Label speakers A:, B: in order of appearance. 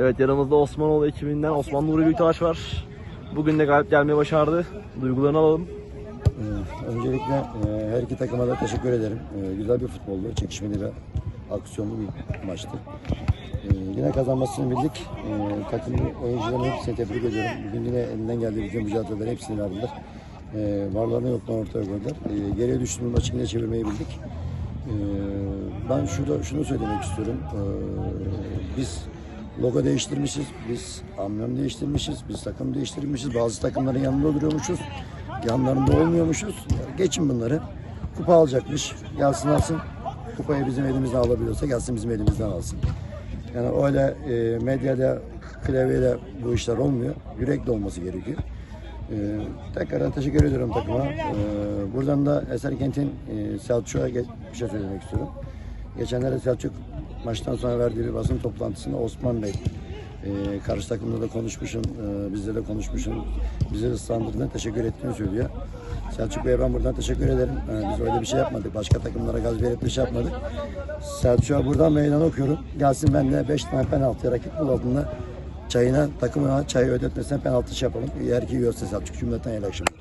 A: Evet yanımızda Osmanoğlu ekibinden Osman Nuri Büyüktaş var. Bugün de galip gelmeyi başardı. Duygularını alalım.
B: Ee, Öncelikle e, her iki takıma da teşekkür ederim. Ee, Güzel bir futboldu, çekişmeli ve aksiyonlu bir maçtı. Ee, Yine kazanmasını bildik. Ee, Takım oyuncuların hepsini tebrik ediyorum. Bugün yine elinden geldiği bütün mücadeleleri hepsini verdiler. Ee, Varlarını yoklarını ortaya koydular. Geriye düştüğümüz maçı yine çevirmeyi bildik. Ben şurada şunu söylemek istiyorum. Biz logo değiştirmişiz, biz amblem değiştirmişiz, biz takım değiştirmişiz. Bazı takımların yanında duruyormuşuz, yanlarında olmuyormuşuz. Geçin bunları. Kupa alacakmış, gelsin alsın. Kupayı bizim elimizden alabiliyorsa gelsin bizim elimizden alsın. Yani öyle e, medyada, klavyeyle bu işler olmuyor. Yürekli olması gerekiyor. Ee, tekrardan teşekkür ediyorum takıma. Ee, buradan da Eserkent'in e, Selçuk'a bir şey söylemek istiyorum. Geçenlerde Selçuk maçtan sonra verdiği bir basın toplantısında Osman Bey e, karşı takımda da konuşmuşum, e, bizle de konuşmuşum. Bizi ıslandırdığına teşekkür ettiğini söylüyor. Selçuk Bey'e ben buradan teşekkür ederim. E, biz öyle bir şey yapmadık. Başka takımlara gaz verip bir şey yapmadık. Selçuk'a buradan meydan okuyorum. Gelsin benimle 5 tane penaltı rakip bul çayına, takımına çayı ödetmesine penaltı şey yapalım. Eğer ki yiyorsa Selçuk cümleten iyi akşamlar.